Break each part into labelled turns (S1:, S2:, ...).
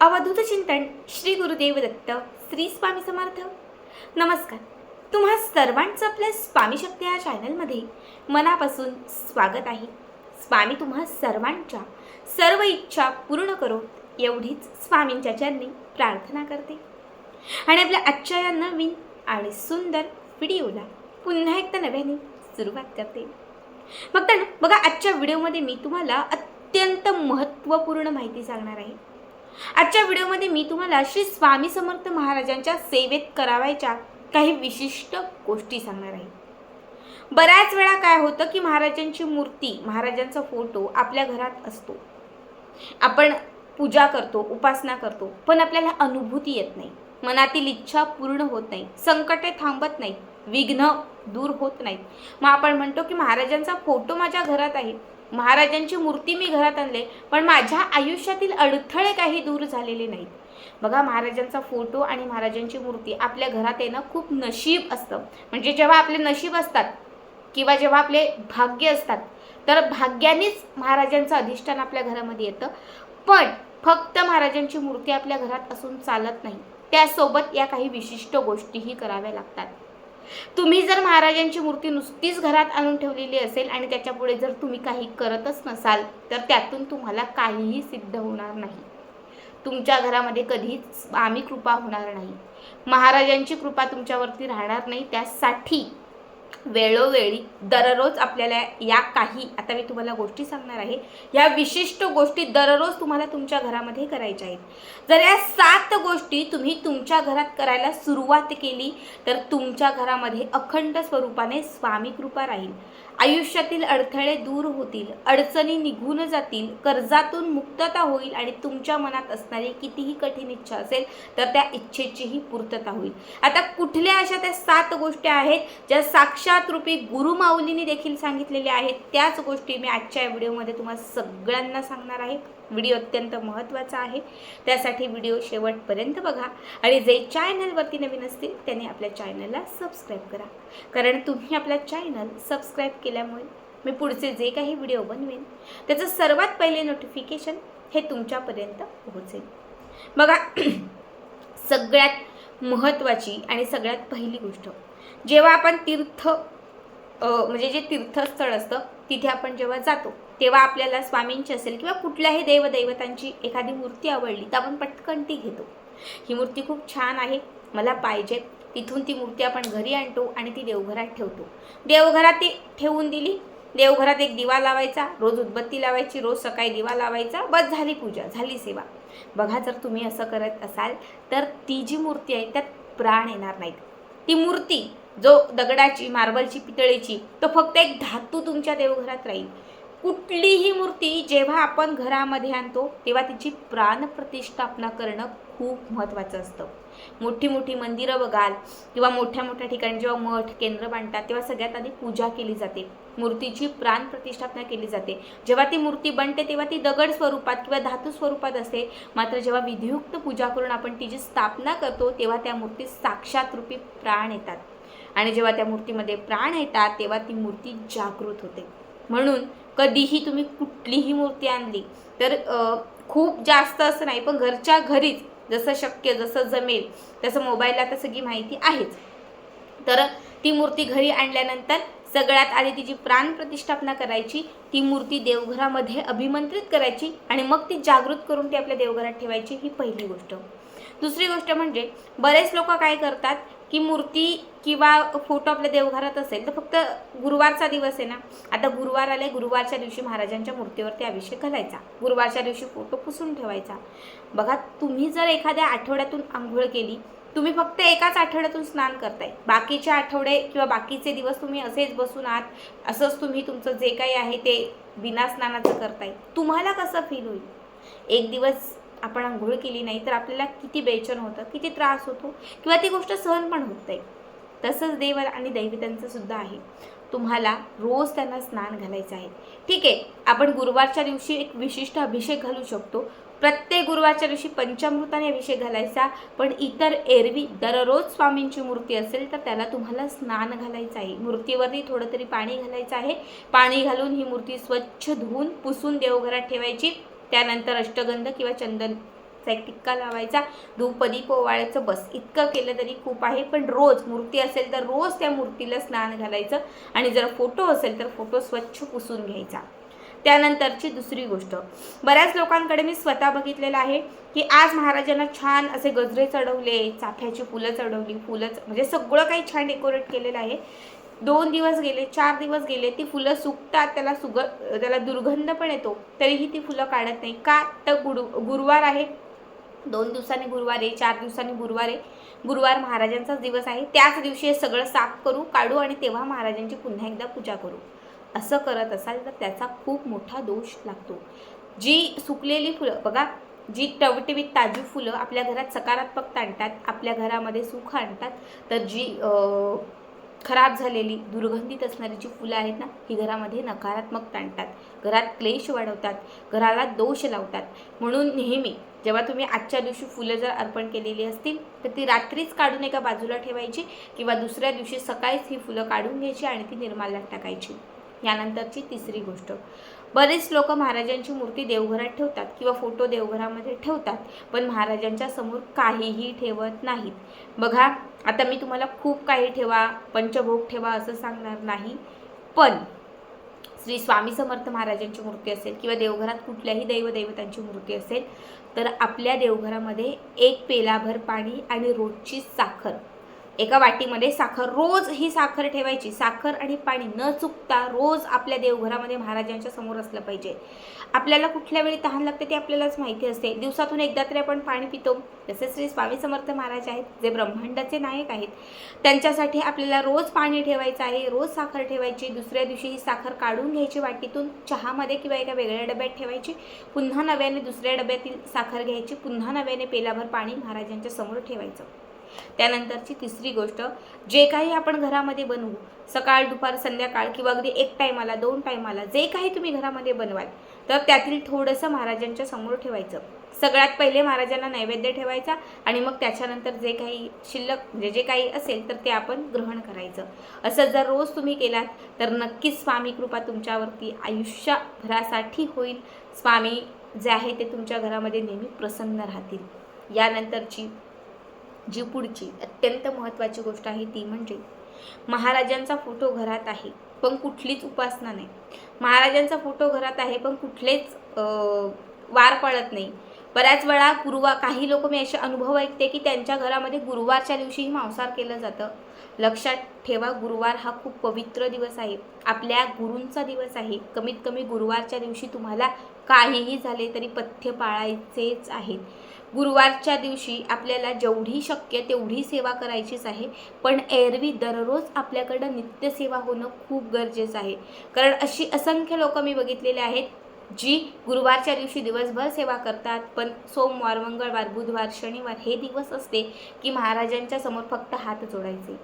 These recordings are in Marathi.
S1: अवधूत चिंतन श्री गुरुदेव दत्त श्री स्वामी समर्थ. नमस्कार. तुम्हा सर्वांचं आपल्या स्वामी शक्ती या चॅनलमध्ये मनापासून स्वागत आहे. स्वामी तुम्हा सर्वांच्या सर्व इच्छा पूर्ण करो एवढीच स्वामींच्या चरणी प्रार्थना करते. आणि आपल्या आजच्या या नवीन आणि सुंदर व्हिडिओला पुन्हा एकदा नव्याने सुरुवात करते. मग ना बघा आजच्या व्हिडिओमध्ये मी तुम्हाला अत्यंत महत्त्वपूर्ण माहिती सांगणार आहे. आजच्या व्हिडिओमध्ये मी तुम्हाला श्री स्वामी समर्थ महाराजांच्या सेवेत करावायच्या काही विशिष्ट गोष्टी सांगणार आहे. बऱ्याच वेळा काय होतं की महाराजांची मूर्ती महाराजांचा फोटो आपल्या घरात असतो. आपण पूजा करतो उपासना करतो पण आपल्याला अनुभूती येत नाही. मनातील इच्छा पूर्ण होत नाही संकटे थांबत नाहीत विघ्न दूर होत नाहीत. मग आपण म्हणतो की महाराजांचा फोटो माझ्या घरात आहे. महाराजांची मूर्ती मी घरात आणले पण माझ्या आयुष्यातील अडथळे काही दूर झालेले नाहीत. बघा महाराजांचा फोटो आणि महाराजांची मूर्ती आपल्या घरात येणं खूप नशीब असतं. म्हणजे जेव्हा आपले नशीब असतात किंवा जेव्हा आपले भाग्य असतात तर भाग्यानेच महाराजांचं अधिष्ठान आपल्या घरामध्ये येतं. पण फक्त महाराजांची मूर्ती आपल्या घरात असून चालत नाही. त्यासोबत या काही विशिष्ट गोष्टीही कराव्या लागतात. तुम्ही जर महाराजांची मूर्ती नुसतीच घरात आणून ठेवलेली असेल आणि त्याच्यापुढे जर तुम्ही काही करतच नसाल तर त्यातून तुम्हाला काहीही सिद्ध होणार नाही. तुमच्या घरामध्ये कधीच आम्ही कृपा होणार नाही. महाराजांची कृपा तुमच्यावरती राहणार नाही त्यासाठी वेळोवेळी दररोज आपल्याला या काही आता मी तुम्हाला गोष्टी सांगणार आहे. या विशिष्ट गोष्टी दररोज तुम्हाला तुमच्या घरामध्ये करायच्या आहेत. जर या सात गोष्टी तुम्ही तुमच्या घरात करायला सुरुवात केली तर तुमच्या घरामध्ये अखंड स्वरूपाने स्वामी कृपा राहील. आयुष्यातील अडथळे दूर होतील अडचणी निघून जातील कर्जातून मुक्तता होईल आणि तुमच्या मनात असणारी कितीही कठीण इच्छा असेल तर त्या इच्छेचीही पूर्तता होईल. आता कुठल्या अशा त्या सात गोष्टी आहेत ज्या साक्षात रूपी गुरुमाऊलीने देखील सांगितलेल्या आहेत? त्याच गोष्टी मी आजच्या व्हिडिओमध्ये तुम्हाला सगळ्यांना सांगणार आहे. व्हिडिओ अत्यंत महत्त्वाचा आहे. त्यासाठी व्हिडिओ शेवटपर्यंत बघा. आणि जे चॅनलवरती नवीन असतील त्यांनी आपल्या चॅनलला सबस्क्राईब करा. कारण तुम्ही आपला चॅनल सबस्क्राईब केल्यामुळे मी पुढचे जे काही व्हिडिओ बनवेन त्याचं सर्वात पहिले नोटिफिकेशन हे तुमच्यापर्यंत पोहोचेल. बघा सगळ्यात महत्त्वाची आणि सगळ्यात पहिली गोष्ट जेव्हा आपण तीर्थ म्हणजे जे तीर्थस्थळ असतं तिथे आपण जेव्हा जातो तेव्हा आपल्याला स्वामींची असेल किंवा कुठल्याही देवदैवतांची एखादी मूर्ती आवडली तर आपण पटकन ती घेतो. ही मूर्ती खूप छान आहे मला पाहिजे. तिथून ती मूर्ती आपण घरी आणतो आणि ती देवघरात ठेवतो. देवघरात ती ठेवून दिली. देवघरात एक दिवा लावायचा रोज उदबत्ती लावायची रोज सकाळी दिवा लावायचा बस झाली पूजा झाली सेवा. बघा जर तुम्ही असं करत असाल तर ती जी मूर्ती आहे त्यात प्राण येणार नाहीत. ती मूर्ती जो दगडाची मार्बलची पितळेची तो फक्त एक धातू तुमच्या देवघरात राहील. कुठलीही मूर्ती जेव्हा आपण घरामध्ये आणतो तेव्हा तिची प्राणप्रतिष्ठापना करणं खूप महत्त्वाचं असतं. मोठी मोठी मंदिरं बघाल किंवा मोठ्या मोठ्या ठिकाणी जेव्हा मठ केंद्र बांधतात तेव्हा सगळ्यात आधी पूजा केली जाते. मूर्तीची प्राणप्रतिष्ठापना केली जाते. जेव्हा ती मूर्ती बनते तेव्हा ती दगड स्वरूपात किंवा धातू स्वरूपात असते. मात्र जेव्हा विधियुक्त पूजा करून आपण तिची स्थापना करतो तेव्हा त्या मूर्तीत साक्षात रूपी प्राण येतात. आणि जेव्हा त्या मूर्तीमध्ये प्राण येतात तेव्हा ती मूर्ती जागृत होते. म्हणून कधीही तुम्ही कुठलीही मूर्ती आणली तर खूप जास्त असं नाही पण घरच्या घरीच जसं शक्य जसं जमेल तसं मोबाईलला तर सगळी माहिती आहेच. तर ती मूर्ती घरी आणल्यानंतर सगळ्यात आधी तिची प्राण प्रतिष्ठापना करायची ती मूर्ती देवघरामध्ये अभिमंत्रित करायची आणि मग ती जागृत करून ती आपल्या देवघरात ठेवायची ही पहिली गोष्ट. दुसरी गोष्ट म्हणजे बरेच लोक काय करतात की मूर्ती किंवा फोटो आपल्या देवघरात असेल तर फक्त गुरुवारचा दिवस आहे ना. आता गुरुवार आले गुरुवारच्या दिवशी महाराजांच्या मूर्तीवरती अभिषेक घालायचा. गुरुवारच्या दिवशी फोटो पुसून ठेवायचा. बघा तुम्ही जर एखाद्या आठवड्यातून आंघोळ केली तुम्ही फक्त एकाच आठवड्यातून स्नान करताय. बाकीचे आठवडे किंवा बाकीचे दिवस तुम्ही असेच बसून आहात असंच तुम्ही तुमचं जे काही आहे ते बिना स्नानाचं करताय. तुम्हाला कसं फील होईल? एक दिवस आपण आंघोळ केली नाही तर आपल्याला किती बेचन होतं किती त्रास होतो किंवा ती गोष्ट सहन पण होत नाही. तसंच देव आणि दैवतांचं सुद्धा आहे. तुम्हाला रोज त्यांना स्नान घालायचं आहे. ठीक आहे आपण गुरुवारच्या दिवशी एक विशिष्ट अभिषेक घालू शकतो. प्रत्येक गुरुवारच्या दिवशी पंचामृताने अभिषेक घालायचा पण इतर एरवी दररोज स्वामींची मूर्ती असेल तर त्याला तुम्हाला स्नान घालायचं आहे. मूर्तीवरती थोडं तरी पाणी घालायचं आहे. पाणी घालून ही मूर्ती स्वच्छ धुवून पुसून देवघरात ठेवायची. त्यानंतर अष्टगंध किंवा चंदनचा एक टिक्का लावायचा. धूपदीप ओवाळायचं बस इतकं केलं तरी खूप आहे पण रोज मूर्ती असेल तर रोज त्या मूर्तीला स्नान घालायचं आणि जर फोटो असेल तर फोटो स्वच्छ पुसून घ्यायचा. त्यानंतरची दुसरी गोष्ट. बऱ्याच लोकांकडे मी स्वतः बघितलेलं आहे की आज महाराजांना छान असे गजरे चढवले चाफ्याची फुलं चढवली फुलं म्हणजे सगळं काही छान डेकोरेट केलेलं आहे. दोन दिवस गेले चार दिवस गेले ती फुलं सुकतात त्याला सुग त्याला दुर्गंध पण येतो तरीही ती फुलं काढत नाही. का? तर गुरु गुरुवार आहे. दोन दिवसांनी गुरुवार आहे चार दिवसांनी गुरुवार आहे. गुरुवार महाराजांचाच दिवस आहे. त्याच दिवशी हे सगळं साफ करू काढू आणि तेव्हा महाराजांची पुन्हा एकदा पूजा करू. असं करत असाल तर त्याचा खूप मोठा दोष लागतो. जी सुकलेली फुलं बघा जी टवटवीत ताजी फुलं आपल्या घरात सकारात्मकता आणतात आपल्या घरामध्ये सुख आणतात तर जी खराब झालेली दुर्गंधित असणारी जी फुलं आहेत ना ही घरामध्ये नकारात्मक ताणतात घरात क्लेश वाढवतात. घराला दोष लावतात. म्हणून नेहमी जेव्हा तुम्ही आजच्या दिवशी फुलं जर अर्पण केलेली असतील तर ती रात्रीच काढून एका बाजूला ठेवायची किंवा दुसऱ्या दिवशी सकाळीच ही फुलं काढून घ्यायची आणि ती निर्माल्यात टाकायची. यानंतरची तिसरी गोष्ट. बरेच लोक महाराजांची मूर्ती देवघरात ठेवतात किंवा फोटो देवघरामध्ये ठेवतात पण महाराजांच्या समोर काहीही ठेवत नाहीत. बघा आता मी तुम्हाला खूप काही ठेवा पंचभोग ठेवा असं सांगणार नाही. पण श्री स्वामी समर्थ महाराजांची मूर्ती असेल किंवा देवघरात कुठल्याही दैवदैवतांची मूर्ती असेल तर आपल्या देवघरामध्ये एक पेलाभर पाणी आणि रोजची साखर एका वाटीमध्ये साखर रोज ही साखर ठेवायची. साखर आणि पाणी न चुकता रोज आपल्या देवघरामध्ये महाराजांच्या समोर असलं पाहिजे. आपल्याला कुठल्या वेळी तहान लागते ते आपल्यालाच माहिती असते. दिवसातून एकदा तरी आपण पाणी पितो. जसे श्री स्वामी समर्थ महाराज आहेत जे ब्रह्मांडाचे नायक आहेत त्यांच्यासाठी आपल्याला रोज पाणी ठेवायचं आहे रोज साखर ठेवायची. दुसऱ्या दिवशी ही साखर काढून घ्यायची वाटीतून चहामध्ये किंवा एका वेगळ्या डब्यात ठेवायची. पुन्हा नव्याने दुसऱ्या डब्यातील साखर घ्यायची. पुन्हा नव्याने पेलाभर पाणी महाराजांच्या समोर ठेवायचं. त्यानंतरची तिसरी गोष्ट जे काही आपण घरामध्ये बनवू सकाळ दुपार संध्याकाळ किंवा अगदी एक टायमाला दोन टायमाला जे काही तुम्ही घरामध्ये बनवाल तर त्यातील थोडंसं महाराजांच्या समोर ठेवायचं. सगळ्यात पहिले महाराजांना नैवेद्य ठेवायचा आणि मग त्याच्यानंतर जे काही शिल्लक म्हणजे जे काही असेल तर ते आपण ग्रहण करायचं. असं जर रोज तुम्ही केलात तर नक्कीच स्वामी कृपा तुमच्यावरती आयुष्यभरासाठी होईल. स्वामी जे आहे ते तुमच्या घरामध्ये नेहमी प्रसन्न राहतील. यानंतरची जी पुढची अत्यंत महत्त्वाची गोष्ट आहे ती म्हणजे महाराजांचा फोटो घरात आहे पण कुठलीच उपासना नाही. महाराजांचा फोटो घरात आहे पण कुठलेच वार पडत नाही. बऱ्याच वेळा गुरुवार काही लोक मी असे अनुभव ऐकते की त्यांच्या घरामध्ये गुरुवारच्या दिवशीही मांसाहार केलं जातं. लक्षात ठेवा गुरुवार हा खूप पवित्र दिवस आहे. आपल्या गुरूंचा दिवस आहे. कमीत कमी गुरुवारच्या दिवशी तुम्हाला काहीही झाले तरी पथ्य पाळायचेच आहेत. गुरुवारच्या दिवशी आपल्याला जेवढी शक्य तेवढी सेवा करायचीच आहे. पण एरवी दररोज आपल्याकडं नित्यसेवा होणं खूप गरजेचं आहे. कारण अशी असंख्य लोक मी बघितलेले आहेत जी गुरुवारच्या दिवशी दिवसभर सेवा करतात पण सोमवार मंगळवार बुधवार शनिवार हे दिवस असते की महाराजांच्या समोर फक्त हात जोडायचे.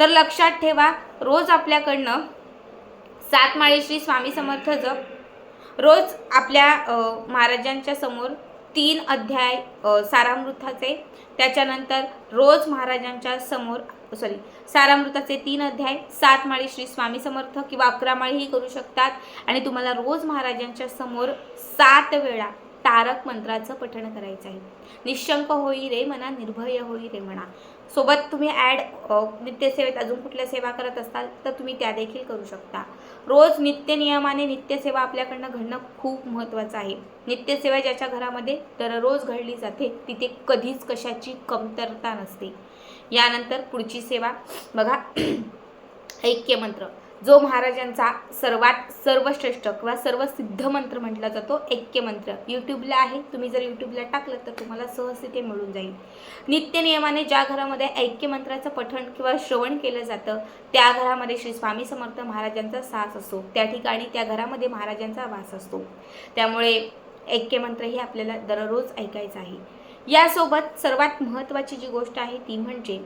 S1: तर लक्षात ठेवा रोज आपल्याकडनं सात माळी श्री स्वामी समर्थ जप रोज आपल्या महाराजांच्या समोर तीन अध्याय सारामृताचे. त्याच्यानंतर रोज महाराजांच्या समोर सॉरी सारामृताचे तीन अध्याय सात माळी श्री स्वामी समर्थ किंवा अकरा माळीही करू शकतात. आणि तुम्हाला रोज महाराजांच्या समोर सात वेळा तारक मंत्राचं पठण करायचं आहे. निशंक होई रे म्हणा निर्भय होई रे म्हणा सोबत तुम्ही ॲड नित्यसेवेत अजून कुठल्या सेवा करत असाल तर तुम्ही त्या देखील करू शकता. रोज नित्य नियमाने नित्यसेवा आपल्याकडनं घडणं खूप महत्त्वाचं आहे. नित्यसेवा ज्याच्या घरामध्ये दररोज घडली जाते तिथे कधीच कशाची कमतरता नसते. यानंतर पुढची सेवा बघा ऐक्यमंत्र. जो महाराजांचा सर्वात सर्वश्रेष्ठ किंवा सर्वसिद्ध मंत्र म्हटला जातो ऐक्यमंत्र यूट्यूबला आहे. तुम्ही जर यूट्यूबला टाकलं तर तुम्हाला सहज ते मिळून जाईल. नित्य नियमाने ज्या घरामध्ये ऐक्यमंत्राचं पठण किंवा श्रवण केलं जातं त्या घरामध्ये श्री स्वामी समर्थ महाराजांचा सास असतो त्या ठिकाणी त्या घरामध्ये महाराजांचा वास असतो. त्यामुळे ऐक्यमंत्र हे आपल्याला दररोज ऐकायचं आहे. यासोबत सर्वात महत्त्वाची जी गोष्ट आहे ती म्हणजे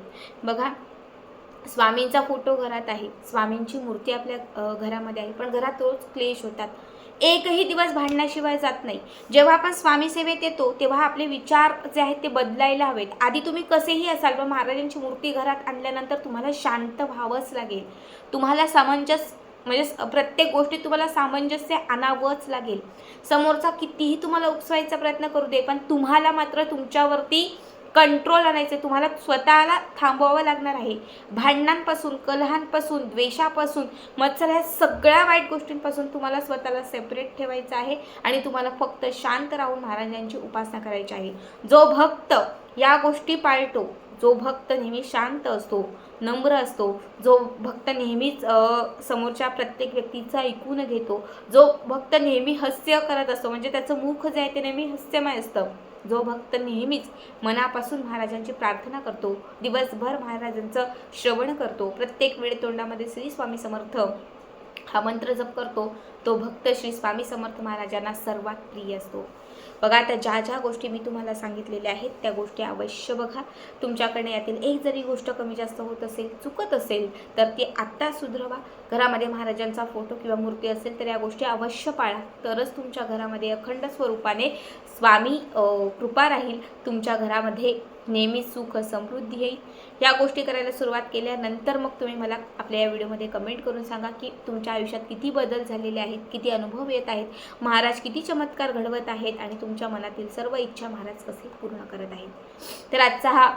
S1: बघा स्वामींचा फोटो घरात आहे. स्वामींची मूर्ती आपल्या घरामध्ये आहे. पण घरात रोज क्लेश होतात. एकही दिवस भांडण्याशिवाय जात नाही. जेव्हा आपण स्वामी सेवेत येतो तेव्हा आपले विचार जे आहेत ते बदलायला हवेत. आधी तुम्ही कसेही असाल पण महाराजांची मूर्ती घरात आणल्यानंतर तुम्हाला शांत व्हावंच लागेल. तुम्हाला सामंजस्य म्हणजे प्रत्येक गोष्टीत तुम्हाला सामंजस्य आणावंच लागेल. समोरचा कितीही तुम्हाला उकसवायचा प्रयत्न करू दे पण तुम्हाला मात्र तुमच्यावरती कंट्रोल आणायचं आहे. तुम्हाला स्वतःला थांबवावं लागणार आहे भांडणांपासून कलहांपासून द्वेषापासून मत्सर ह्या सगळ्या वाईट गोष्टींपासून तुम्हाला स्वतःला सेपरेट ठेवायचं आहे आणि तुम्हाला फक्त शांत राहून महाराजांची उपासना करायची आहे जो भक्त या गोष्टी पाळतो जो भक्त नेहमी शांत असतो नम्र असतो जो भक्त नेहमीच समोरच्या प्रत्येक व्यक्तीचा ऐकून घेतो जो भक्त नेहमी हास्य करत असतो म्हणजे त्याचं मुख जे आहे ते नेहमी हास्यमय असतं जो भक्त नेहमीच मनापासून महाराजांची प्रार्थना करतो दिवसभर महाराजांचं श्रवण करतो प्रत्येक वेळ तोंडामध्ये श्री स्वामी समर्थ हा मंत्र जप करतो तो भक्त श्री स्वामी समर्थ महाराजांना सर्वात प्रिय असतो. बघा आता ज्या ज्या गोष्टी मी तुम्हाला सांगितलेल्या आहेत त्या गोष्टी अवश्य बघा. तुमच्याकडे यातील एक जरी गोष्ट कमी जास्त होत असेल चुकत असेल तर ती आत्ता सुधरवा. घरामध्ये महाराजांचा फोटो किंवा मूर्ती असेल तर या गोष्टी अवश्य पाळा. तरच तुमच्या घरामध्ये अखंड स्वरूपाने स्वामी कृपा राहील. तुमच्या घरामध्ये नेहमी सुख समृद्धी येईल. या गोष्टी करायला सुरुवात केल्यानंतर मग तुम्ही मला आपल्या या व्हिडिओमध्ये कमेंट करून सांगा की तुमच्या आयुष्यात किती बदल झालेले आहेत किती अनुभव येत आहेत. महाराज किती चमत्कार घडवत आहेत आणि तुमच्या मनातील सर्व इच्छा महाराज कसे पूर्ण करत आहेत. तर आजचा हा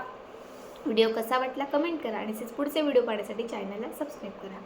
S1: व्हिडिओ कसा वाटला कमेंट करा आणि तसेच पुढचे व्हिडिओ पाहण्यासाठी चॅनलला सबस्क्राईब करा.